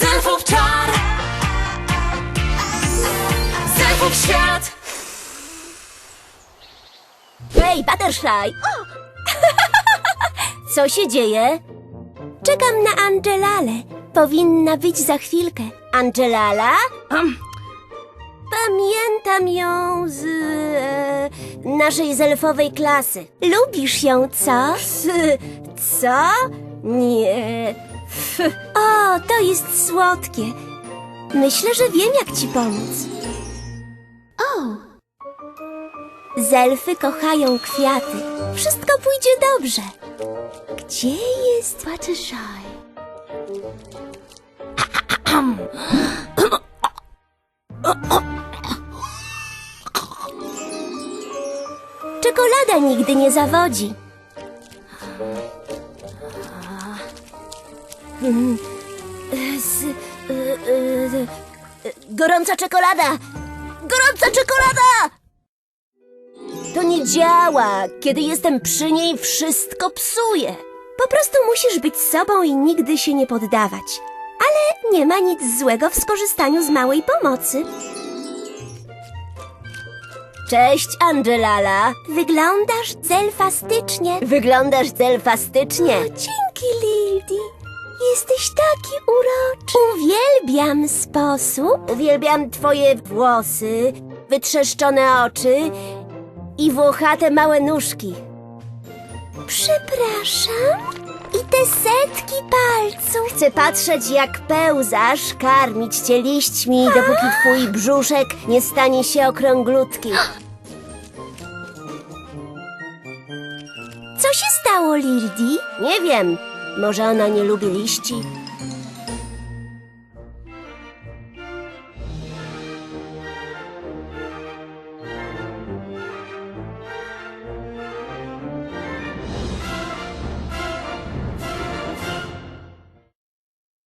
Zelfów czar Zelfów świat Hej, Buttershy! Co się dzieje? Czekam na Angelale. Powinna być za chwilkę. Angelala? Pamiętam ją z e, naszej zelfowej klasy. Lubisz ją, co? Co? Nie. O, to jest słodkie. Myślę, że wiem, jak ci pomóc. O! Zelfy kochają kwiaty. Wszystko pójdzie dobrze. Gdzie jest Buttershy? Czekolada nigdy nie zawodzi. Z- y, y, y, Gorąca czekolada! Gorąca czekolada! To nie działa. Kiedy jestem przy niej, wszystko psuje. Po prostu musisz być sobą i nigdy się nie poddawać. Ale nie ma nic złego w skorzystaniu z małej pomocy. Cześć, Angelala. Wyglądasz zelfastycznie. Wyglądasz zelfastycznie. dzięki, Lildi. Jesteś taki. Uwielbiam sposób. Uwielbiam twoje włosy, wytrzeszczone oczy i włochate małe nóżki. Przepraszam? I te setki palców. Chcę patrzeć, jak pełzasz, karmić cię liśćmi, dopóki twój brzuszek nie stanie się okrąglutki. Co się stało, Lirdi? Nie wiem. Może ona nie lubi liści?